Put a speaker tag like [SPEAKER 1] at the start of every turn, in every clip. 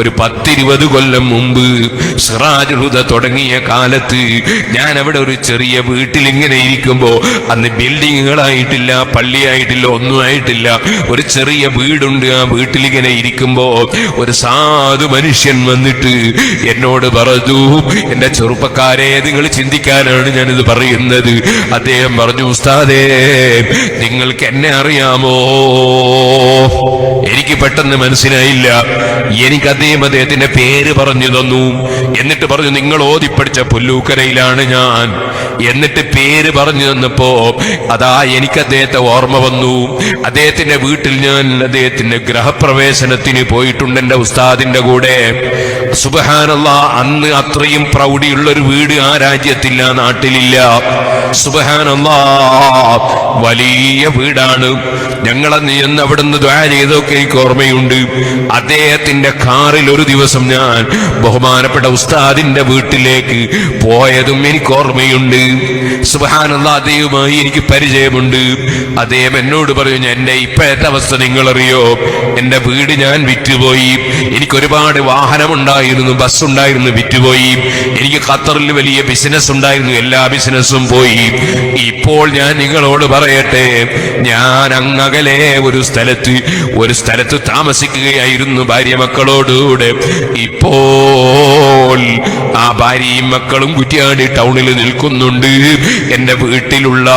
[SPEAKER 1] ഒരു പത്തിരുപത് കൊല്ലം മുമ്പ് സിറാജുഹുദ തുടങ്ങിയ കാലത്ത് ഞാൻ അവിടെ ഒരു ചെറിയ വീട്ടിൽ ഇങ്ങനെ ഇരിക്കുമ്പോ അന്ന് ബിൽഡിങ്ങുകളായിട്ടില്ല പള്ളിയായിട്ടില്ല ഒന്നും ആയിട്ടില്ല ഒരു ചെറിയ വീടുണ്ട് ആ വീട്ടിലിങ്ങനെ ഇങ്ങനെ ഇരിക്കുമ്പോ ഒരു സാധു മനുഷ്യൻ വന്നിട്ട് എന്നോട് പറഞ്ഞു എന്റെ ചെറുപ്പക്കാരെ നിങ്ങൾ ചിന്തിക്കാനാണ് ഞാനിത് പറയുന്നത്. അദ്ദേഹം പറഞ്ഞു ഉസ്താദേ നിങ്ങൾക്ക് എന്നെ അറിയാമോ? എനിക്ക് പെട്ടെന്ന് മനസ്സിലായില്ല. എനിക്ക് അദ്ദേഹത്തിന്റെ പേര് പറഞ്ഞു തന്നു. എന്നിട്ട് പറഞ്ഞു നിങ്ങൾ ഓതിപ്പടിച്ച പുല്ലൂക്കരയിലാണ് ഞാൻ. എന്നിട്ട് പേര് പറഞ്ഞു തന്നപ്പോ അതാ എനിക്ക് അദ്ദേഹത്തെ ഓർമ്മ വന്നു. അദ്ദേഹത്തിന്റെ വീട്ടിൽ ഞാൻ അദ്ദേഹത്തിന്റെ ഗ്രഹപ്രവേശനത്തിന് പോയിട്ടുണ്ട് എന്റെ ഉസ്താദിന്റെ കൂടെ. സുബഹാനല്ല അന്ന് അത്രയും പ്രൗഢിയുള്ള ഒരു വീട് ആ രാജ്യത്തില്ല നാട്ടിലില്ല. സുബഹാനല്ല വലിയ വീടാണ്. ഞങ്ങളന്ന് എന്ന് അവിടുന്ന് ദ്വാ ചെയ്തൊക്കെ എനിക്ക് ഓർമ്മയുണ്ട്. അദ്ദേഹത്തിന്റെ കാറിൽ ഒരു ദിവസം ഞാൻ ബഹുമാനപ്പെട്ട ഉസ്താദിന്റെ വീട്ടിലേക്ക് പോയതും എനിക്ക് ഓർമ്മയുണ്ട്. സുഹാനുള്ള അദ്ദേഹവുമായി എനിക്ക് പരിചയമുണ്ട്. അദ്ദേഹം എന്നോട് പറഞ്ഞു എന്റെ ഇപ്പോഴത്തെ അവസ്ഥ നിങ്ങൾ അറിയോ എന്റെ വീട് ഞാൻ വിറ്റുപോയി. എനിക്ക് ഒരുപാട് വാഹനമുണ്ടായിരുന്നു ബസ് ഉണ്ടായിരുന്നു വിറ്റുപോയി. എനിക്ക് ഖത്തറിൽ വലിയ ബിസിനസ് ഉണ്ടായിരുന്നു എല്ലാ ബിസിനസ്സും പോയി. ഇപ്പോൾ ഞാൻ നിങ്ങളോട് പറയട്ടെ ഞാൻ അങ്ങകലെ ഒരു സ്ഥലത്ത് ഒരു സ്ഥലത്ത് താമസിക്കുകയായിരുന്നു ഭാര്യ മക്കളോടുകൂടെ. ഇപ്പോൾ ആ ഭാര്യയും മക്കളും കുറ്റിയാടി ടൗണിൽ നിൽക്കുന്നുണ്ട്. എന്റെ വീട്ടിലുള്ള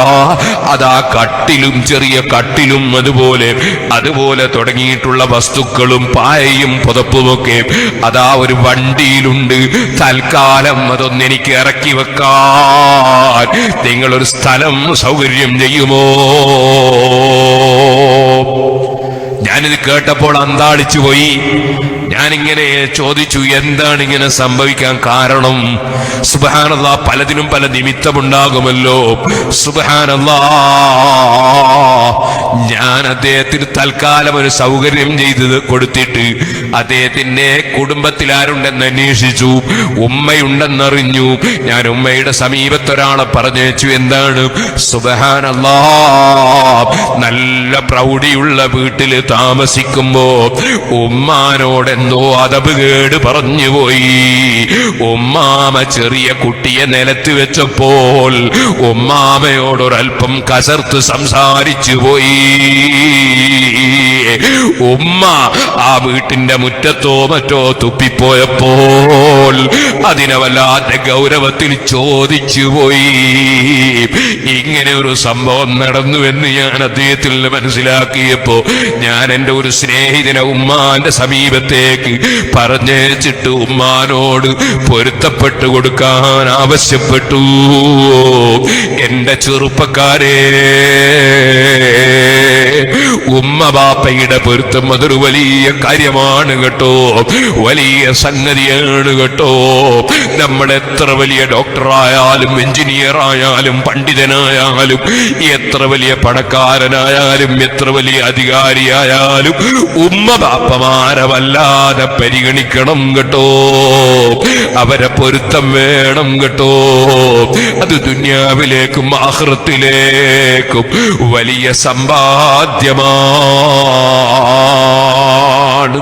[SPEAKER 1] അതാ കട്ടിലും ചെറിയ കട്ടിലും അതുപോലെ അതുപോലെ തുടങ്ങിയിട്ടുള്ള വസ്തുക്കളും പായയും പുതപ്പുമൊക്കെ അതാ ഒരു വണ്ടിയിലുണ്ട്. തൽക്കാലം അതൊന്ന് എനിക്ക് ഇറക്കി വെക്കാൻ. നിങ്ങളൊരു സ്ഥലം സൗകര്യം ചെയ്യുമോ? ഞാനിത് കേട്ടപ്പോൾ അന്താളിച്ചു പോയി. ഞാനിങ്ങനെ ചോദിച്ചു എന്താണ് ഇങ്ങനെ സംഭവിക്കാൻ കാരണം? സുബഹാനല്ല പലതിനും പല നിമിത്തമുണ്ടാകുമല്ലോ. സുബഹാനല്ല ഞാൻ അദ്ദേഹത്തിന് തൽക്കാലം ഒരു സൗകര്യം ചെയ്ത് കൊടുത്തിട്ട് അദ്ദേഹത്തിന്റെ കുടുംബത്തിൽ ആരുണ്ടെന്ന് അന്വേഷിച്ചു. ഉമ്മയുണ്ടെന്നറിഞ്ഞു. ഞാൻ ഉമ്മയുടെ സമീപത്തൊരാളെ പറഞ്ഞു എന്താണ്? നല്ല പ്രൗഢിയുള്ള വീട്ടിൽ താമസിക്കുമ്പോ ഉമ്മാനോട് എന്തോ കേട് പറഞ്ഞു പോയി. ഉമ്മാമ ചെറിയ കുട്ടിയെ നിലത്ത് വെച്ചപ്പോൾ ഉമ്മാമയോടൊരൽപ്പം കസർത്ത് സംസാരിച്ചു പോയി. ഉമ്മ ആ വീട്ടിന്റെ മുറ്റത്തോ മറ്റോ തുപ്പിപ്പോയപ്പോൾ അതിനെ വല്ലാത്ത ഗൗരവത്തിൽ ചോദിച്ചു പോയി. ഇങ്ങനെ ഒരു സംഭവം നടന്നു എന്ന് ഞാൻ അദ്ദേഹത്തിൽ മനസ്സിലാക്കിയപ്പോ ഞാൻ എന്റെ ഒരു സ്നേഹിതനെ ഉമ്മാന്റെ സമീപത്തേക്ക് പറഞ്ഞേച്ചിട്ട് ഉമ്മാനോട് പൊരുത്തപ്പെട്ടു കൊടുക്കാൻ ആവശ്യപ്പെട്ടു. എന്റെ ചെറുപ്പക്കാരെ ഉമ്മ ബാപ്പയുടെ പൊരുത്തം അതൊരു വലിയ കാര്യമാണ് കേട്ടോ. വലിയ സംഗതിയാണ് കേട്ടോ. നമ്മൾ എത്ര വലിയ ഡോക്ടറായാലും എഞ്ചിനീയർ ആയാലും പണ്ഡിതനായാലും എത്ര വലിയ പണക്കാരനായാലും എത്ര വലിയ അധികാരിയായാലും ഉമ്മ ബാപ്പമാരെ വല്ലാതെ പരിഗണിക്കണം കേട്ടോ. അവരെ പൊരുത്തം വേണം കേട്ടോ. അത് ദുന്യാവിലേക്കും ആഹൃത്തിലേക്കും വലിയ സമ്പാദ്യമാണ് ആണ്